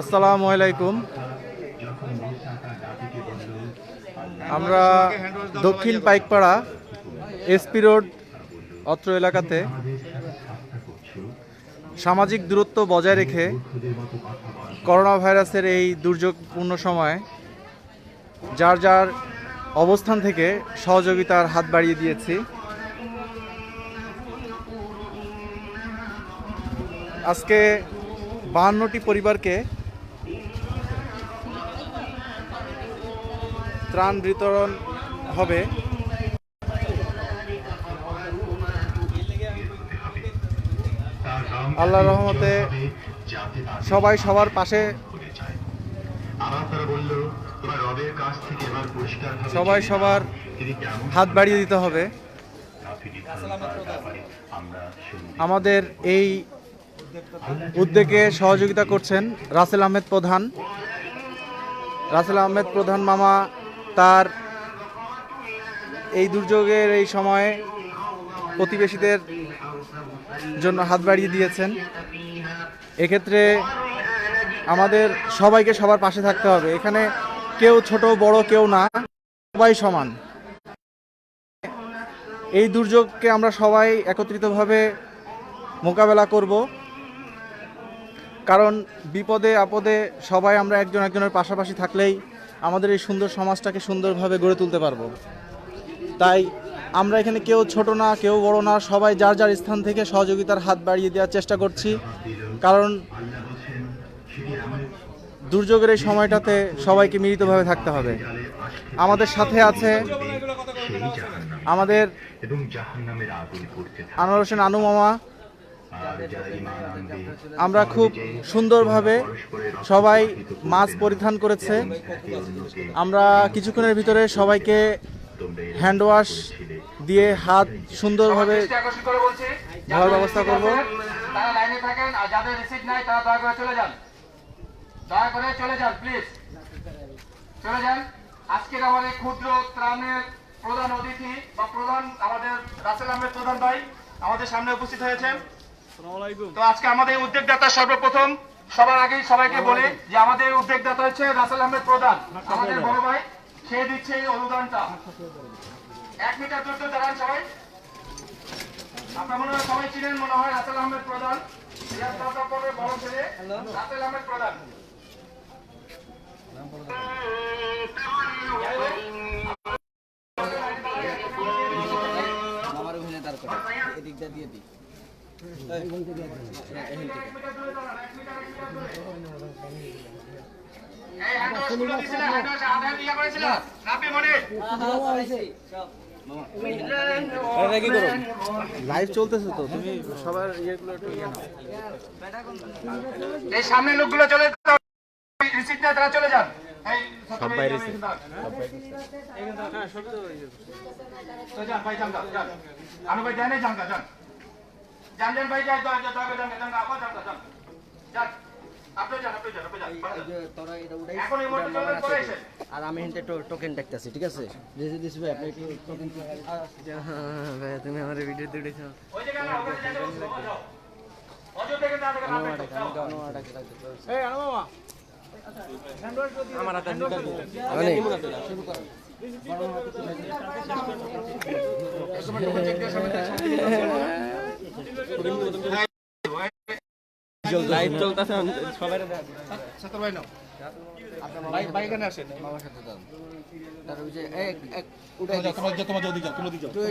আসসালামু আলাইকুম। আমরা দক্ষিণ পাইকপাড়া এসপি রোড অত্র এলাকাতে সামাজিক দূরত্ব বজায় রেখে করোনা ভাইরাসের এই দুর্যোগপূর্ণ সময় যার যার অবস্থান থেকে সহযোগিতার হাত বাড়িয়ে দিয়েছি। আজকে বাহান্নটি পরিবারকে ত্রাণ বিতরণ হবে। আল্লাহ রহমতে সবাই সবার পাশে। সবাই সবার হাত বাড়িয়ে দিতে হবে। আমাদের এই উদ্যোগে সহযোগিতা করছেন রাসেল আহমেদ প্রধান। রাসেল আহমেদ প্রধান মামা তার এই দুর্যোগের এই সময়ে প্রতিবেশীদের জন্য হাত বাড়িয়ে দিয়েছেন। এক্ষেত্রে আমাদের সবাইকে সবার পাশে থাকতে হবে। এখানে কেউ ছোট, বড় কেউ না, সবাই সমান। এই দুর্যোগকে আমরা সবাই একত্রিতভাবে মোকাবেলা করব। কারণ বিপদে আপদে সবাই আমরা একজন একজনের পাশাপাশি থাকলেই আমাদের এই সুন্দর সমাজটাকে সুন্দরভাবে গড়ে তুলতে পারব। তাই আমরা এখানে কেউ ছোট না কেউ বড় না সবাই যার যার স্থান থেকে সহযোগিতার হাত বাড়িয়ে দেওয়ার চেষ্টা করছি। কারণ দুর্যোগের এই সময়টাতে সবাইকে মিলিতভাবে থাকতে হবে। আমাদের সাথে আছে আমাদের আনোয়ার হোসেন আনু মামা আর যারা ঈমান আনবে আমরা খুব সুন্দরভাবে সবাই মাস্ক পরিধান করেছে। আমরা কিছুক্ষণের ভিতরে সবাইকে তোমরা এর হ্যান্ড ওয়াশ দিয়ে হাত সুন্দরভাবে ধরার ব্যবস্থা করব। তারা লাইনে থাকেন আর যাদের রিসিট নাই তারা দয়া করে চলে যান। দয়া করে চলে যান প্লিজ চলে যান। আজকের আমাদের ক্ষুদ্র ত্রাণের প্রধান অতিথি বা প্রধান আমাদের রাসেল আহমেদ প্রধান ভাই আমাদের সামনে উপস্থিত হয়েছেন। তো আজকে আমাদের উদ্যোগদাতা সর্বপ্রথম সবার আগেই সবাইকে বলি যে আমাদের উদ্যোগদাতা হচ্ছে রাসেল আহমেদ প্রধান। আমাদের বড় ভাই সে দিচ্ছে এই অনুদানটা। এক মিটার দ্রুত দাঁড়ান সবাই। আপনার মনে হয় সবাই চিনেন মনে হয় রাসেল আহমেদ প্রধান। বড় ছেলে রাসেল আহমেদ প্রধান। আমার এদিকটা দিয়ে দিই। লাইভ চলতেছে তো তুমি সবার ইয়েগুলো একটু ইয়ে নাও। এই সামনে লোকগুলো চলে রিসিট তারা চলে যান। এই সব বাইরে তো যান ভাই যান যান, যান। আনু ভাই যান যান। যান যান ভাই যান যান যান যান যান আপা যান যান যান আর আমি হেনতে টোকেন দেখতেছি ঠিক আছে দিস দিস ভাই আপনি টোকেন তুমি আমার ভিডিও হাতে মানে লাইভ চলতেছে সবাই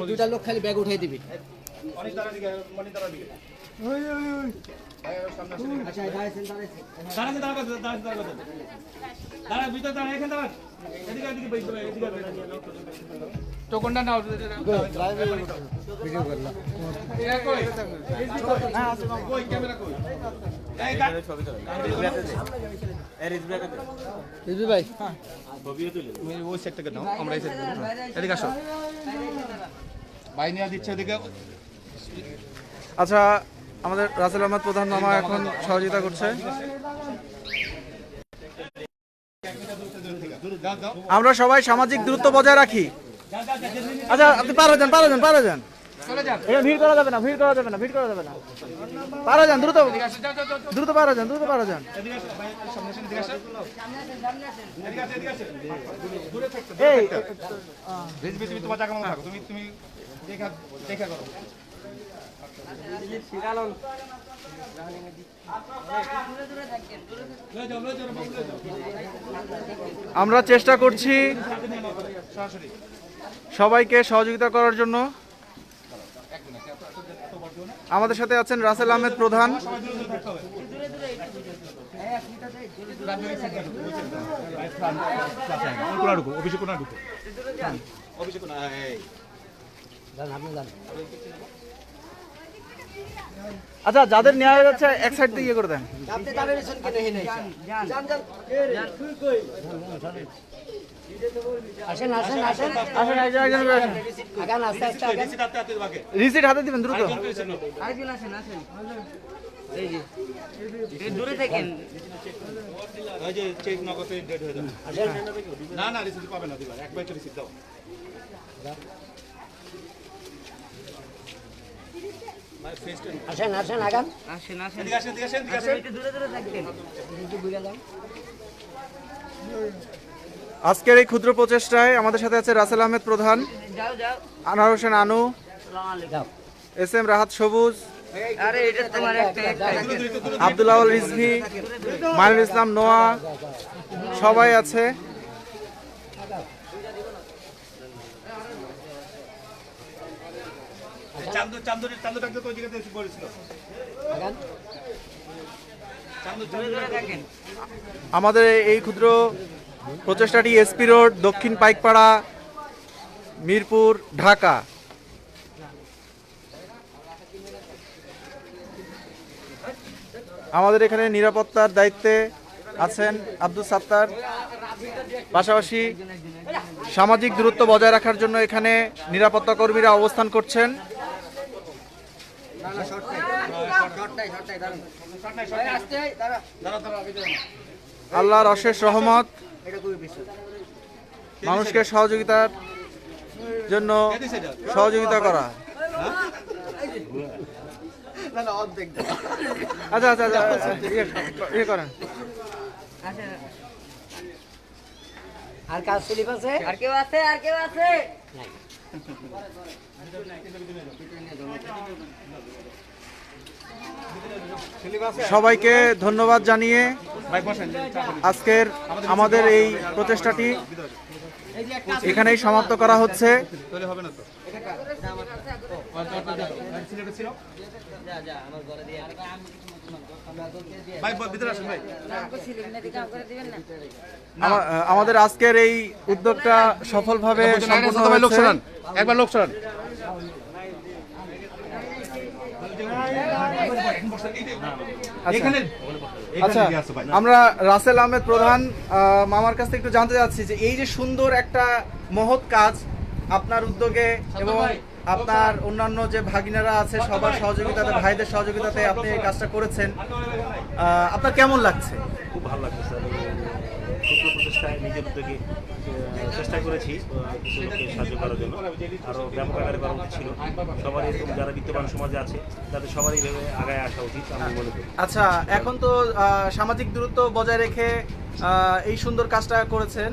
দুইটা লোক খালি ব্যাগ উঠাই দিবি। অনেক তারা দিকে অনেক তারা দিকে ভাই ওর সামনে আসেন আচ্ছা টোকনটা নাও ভিডিও করলাম। কই? কই? ক্যামেরা কই? আচ্ছা আমাদের রাসেল আহমদ প্রধান মামা এখন সহযোগিতা করছে। আমরা সবাই সামাজিক দূরত্ব বজায় রাখি। আচ্ছা আপনি পারো যান পারো যান পারো যান। ভিড় করা যাবে না ভিড় করা যাবে না ভিড় করা যাবে না। পারা যান দ্রুত। দ্রুত পারা যান দ্রুত পারা যান। এই তোমার জায়গা মতো থাকো তুমি তুমি দেখা দেখা করো। আমরা চেষ্টা করছি সবাইকে সহযোগিতা করার জন্য। আমাদের সাথে আছেন রাসেল আহমেদ প্রধান। কোনা ঢুকো অফিসে কোনা ঢুকো অফিসে কোনা এই আচ্ছা যাদের নেওয়া হয়ে যাচ্ছে এক সাইড দিয়ে ইয়ে করে দেন রিসিট হাতে দিবেন দ্রুত। দূরে থাকেন। আসেন না না রিসিপ্ট পাবে না দিবা একবার তো রিসিপ্ট দাও। আসেন আসেন আগান। আসেন আসেন। আসেন আসেন আসেন। একটু দূরে দূরে থাকবেন। একটু যান আজকের এই ক্ষুদ্র প্রচেষ্টায় আমাদের সাথে আছে রাসেল আহমেদ প্রধান আনোয়ার হোসেন আনু এস এম রাহাত সবুজ আরে এটা তোমার একটা একটা আব্দুল আওয়াল রিজভি মাইনুল ইসলাম নোয়া সবাই আছে আমাদের এই ক্ষুদ্র প্রচেষ্টাটি এসপি রোড, দক্ষিণ পাইকপাড়া, মিরপুর, ঢাকা। আমাদের এখানে নিরাপত্তার দায়িত্বে আছেন আব্দুল সাত্তার। পাশাপাশি সামাজিক দূরত্ব বজায় রাখার জন্য এখানে নিরাপত্তা কর্মীরা অবস্থান করছেন। আল্লাহর অশেষ রহমত। মানুষকে সহযোগিতার জন্য সহযোগিতা করা। আচ্ছা আচ্ছা আচ্ছা ইয়ে- ইয়ে করেন। আর কাজ স্লিপ আছে? আর কেউ আছে আর কেউ আছে? নাই। সবাইকে ধন্যবাদ জানিয়ে। আজকের আমাদের এই প্রচেষ্টাটি এখানেই সমাপ্ত করা হচ্ছে। আমাদের আজকের এই উদ্যোগটা সফলভাবে হয়েছে। একবার লোক সরান। আচ্ছা এখানে এখানে আছে ভাই? আমরা রাসেল আহমেদ প্রধান মামার কাছ থেকে একটু জানতে চাচ্ছি যে এই যে সুন্দর একটা মহৎ কাজ আপনার উদ্যোগে এবং আপনার অন্যান্য যে ভাগিনারা আছে সবার সহযোগিতাতে ভাইদের সহযোগিতাতে আপনি এই কাজটা করেছেন। আপনার কেমন লাগছে? খুব ভালো লাগতেছে প্রচেষ্টায় নিজের উদ্যোগে চেষ্টা করেছি কিছু লোককে সাহায্য করার জন্য। আরও ব্যাপক আকারে করা উচিত ছিল। সবারই যারা বিত্তবান সমাজে আছে, তাদের সবারই এইভাবে আগায় আসা উচিত, আমি মনে করি। আচ্ছা এখন তো সামাজিক দূরত্ব বজায় রেখে এই সুন্দর কাজটা করেছেন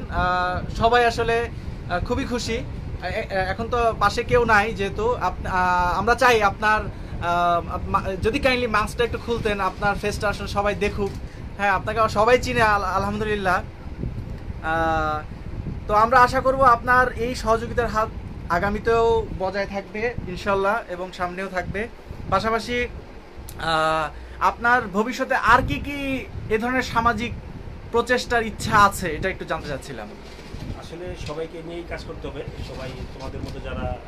সবাই আসলে খুবই খুশি। এখন তো পাশে কেউ নাই যেহেতু আমরা চাই আপনার যদি কাইন্ডলি মাস্কটা একটু খুলতেন, আপনার ফেসটা আসলে সবাই দেখুক। হ্যাঁ আপনাকে সবাই চিনে আলহামদুলিল্লাহ। তো আমরা আশা করব আপনার এই সহযোগিতার হাত আগামীতেও বজায় থাকবে, ইনশাল্লাহ, এবং সামনেও থাকবে। পাশাপাশি আপনার ভবিষ্যতে আর কি কি এ ধরনের সামাজিক প্রচেষ্টার ইচ্ছা আছে, এটা একটু জানতে চাচ্ছিলাম। আসলে সবাইকে নিয়েই কাজ করতে হবে। সবাই তোমাদের মধ্যে যারা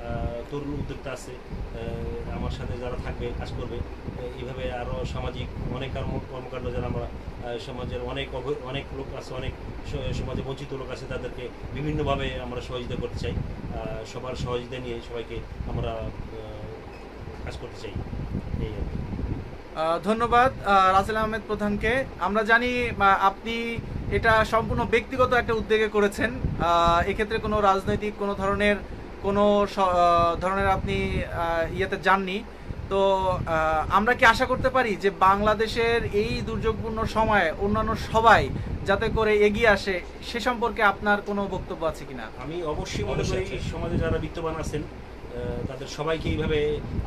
তরুণ উদ্যোক্তা আছে আমার সাথে যারা থাকবে, কাজ করবে এইভাবে আরও সামাজিক অনেক কর্ম- কর্মকাণ্ড যারা আমরা সমাজের অনেক অনেক লোক আছে, অনেক সমাজে বঞ্চিত লোক আছে, তাদেরকে বিভিন্নভাবে আমরা সহযোগিতা করতে চাই। সবার সহযোগিতা নিয়ে সবাইকে আমরা কাজ করতে চাই। এই। ধন্যবাদ রাসেল আহমেদ প্রধানকে। আমরা জানি আপনি এটা সম্পূর্ণ ব্যক্তিগত একটা উদ্যোগে করেছেন। এক্ষেত্রে কোনো রাজনৈতিক কোনো ধরনের কোনো ধরনের আপনি ইয়েতে যাননি। তো আমরা কি আশা করতে পারি যে বাংলাদেশের এই দুর্যোগপূর্ণ সময়ে অন্যান্য সবাই যাতে করে এগিয়ে আসে সে সম্পর্কে আপনার কোনো বক্তব্য আছে কিনা? আমি অবশ্যই মনে করি সমাজে যারা বিত্তবান আছেন তাদের সবাইকে এইভাবে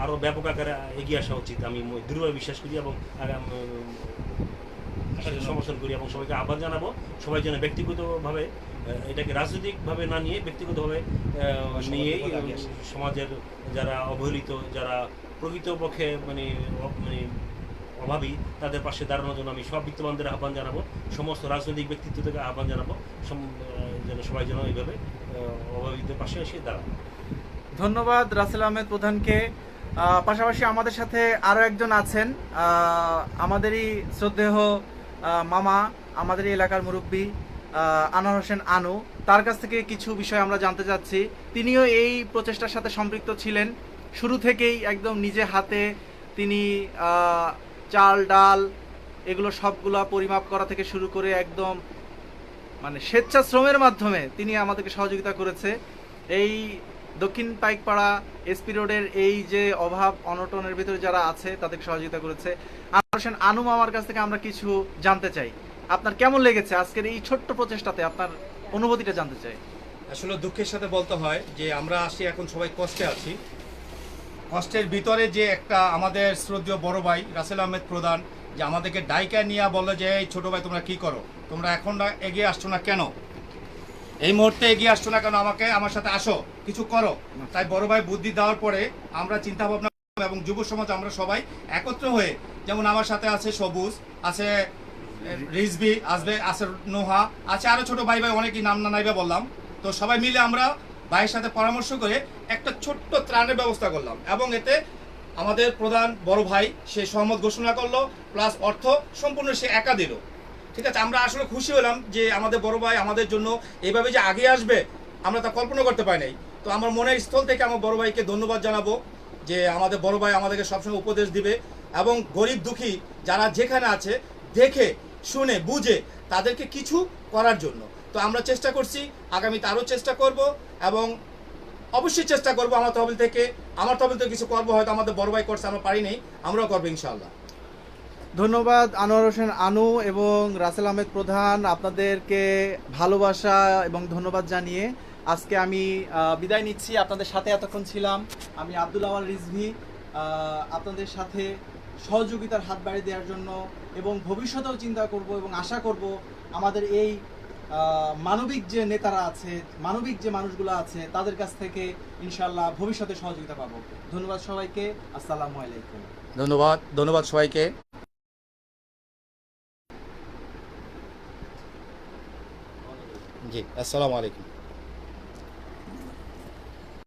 আরও ব্যাপক আকারে এগিয়ে আসা উচিত। আমি দৃঢ়ভাবে বিশ্বাস করি এবং সেটা সমর্থন করি এবং সবাইকে আহ্বান জানাব। সবাই যেন ব্যক্তিগতভাবে এটাকে রাজনৈতিকভাবে না নিয়ে ব্যক্তিগতভাবে নিয়েই সমাজের যারা অবহেলিত যারা প্রকৃতপক্ষে মানে মানে অভাবী তাদের পাশে দাঁড়ানোর জন্য আমি সব বিত্তবানদের আহ্বান জানাব। সমস্ত রাজনৈতিক ব্যক্তিত্ব থেকে আহ্বান জানাব। যেন সবাই যেন এইভাবে অভাবীদের পাশে এসে দাঁড়ায়। ধন্যবাদ রাসেল আহমেদ প্রধানকে। পাশাপাশি আমাদের সাথে আরও একজন আছেন। আমাদেরই শ্রদ্ধেয় মামা, আমাদের এলাকার মুরব্বী আনোয়ার হোসেন আনু, তার কাছ থেকে কিছু বিষয় আমরা জানতে চাচ্ছি। তিনিও এই প্রচেষ্টার সাথে সম্পৃক্ত ছিলেন। শুরু থেকেই একদম নিজে হাতে তিনি চাল, ডাল এগুলো সবগুলা পরিমাপ করা থেকে শুরু করে একদম মানে স্বেচ্ছাশ্রমের মাধ্যমে তিনি আমাদেরকে সহযোগিতা করেছে। এই দক্ষিণ পাইকপাড়া এসপি রোডের এই যে অভাব, অনটনের ভিতরে যারা আছে, তাদেরকে সহযোগিতা করেছে। হোসেন আনু মামার কাছ থেকে আমরা কিছু জানতে চাই। আপনার কেমন লেগেছে আজকের এই ছোট্ট প্রচেষ্টাতে? আপনার অনুভূতিটা জানতে চাই। আসলে দুঃখের সাথে বলতে হয় যে আমরা আসি, এখন সবাই কষ্টে আছি। কষ্টের ভিতরে যে একটা আমাদের শ্রদ্ধেয় বড় ভাই রাসেল আহমেদ প্রধান, যে আমাদেরকে ডাইকা নিয়ে বলল যে, এই ছোট ভাই, তোমরা কি করো? তোমরা এখন এগিয়ে আসছো না কেন? এই মুহূর্তে এগিয়ে আসছো না কেন? আমাকে, আমার সাথে আসো, কিছু করো। তাই বড় ভাই বুদ্ধি দেওয়ার পরে আমরা চিন্তা ভাবনা এবং যুব সমাজ, আমরা সবাই একত্র হয়ে যেমন আমার সাথে আছে সবুজ, আছে রিজবি আসবে আছে নোহা, আছে আরও ছোট ভাই ভাই, অনেকই নাম না নাইবা বললাম। তো সবাই মিলে আমরা ভাইয়ের সাথে পরামর্শ করে একটা ছোট্ট ত্রাণের ব্যবস্থা করলাম। এবং এতে আমাদের প্রধান বড় ভাই, সে সহমত ঘোষণা করল, প্লাস অর্থ সম্পূর্ণ সে একা দিল। ঠিক আছে, আমরা আসলে খুশি হলাম যে আমাদের বড় ভাই আমাদের জন্য এইভাবে যে আগে আসবে, আমরা তা কল্পনা করতে পারি নাই। তো আমার মনের স্থল থেকে আমার বড় ভাইকে ধন্যবাদ জানাব যে আমাদের বড় ভাই আমাদেরকে সবসময় উপদেশ দিবে। এবং গরিব দুঃখী যারা যেখানে আছে, দেখে, শুনে, বুঝে তাদেরকে কিছু করার জন্য। তো আমরা চেষ্টা করছি, আগামীতে আরও চেষ্টা করব এবং অবশ্যই চেষ্টা করব আমার তহবিল থেকে। আমার তহবিল থেকে কিছু করব, হয়তো আমাদের বড় ভাই করছে, আমরা পারি নাই, আমরাও করব ইনশাল্লাহ ধন্যবাদ, আনোয়ার হোসেন আনু এবং রাসেল আহমেদ প্রধান, আপনাদেরকে ভালোবাসা এবং ধন্যবাদ জানিয়ে আজকে আমি বিদায় নিচ্ছি। আপনাদের সাথে এতক্ষণ ছিলাম আমি আব্দুল আওয়াল রিজভি। আপনাদের সাথে সহযোগিতার হাত বাড়িয়ে দেওয়ার জন্য এবং ভবিষ্যতেও চিন্তা করব এবং আশা করব আমাদের এই মানবিক যে নেতারা আছে, মানবিক যে মানুষগুলো আছে, তাদের কাছ থেকে ইনশাল্লাহ ভবিষ্যতে সহযোগিতা পাবো। ধন্যবাদ সবাইকে। আসসালামু আলাইকুম। ধন্যবাদ। ধন্যবাদ সবাইকে। জি, আসসালামু আলাইকুম।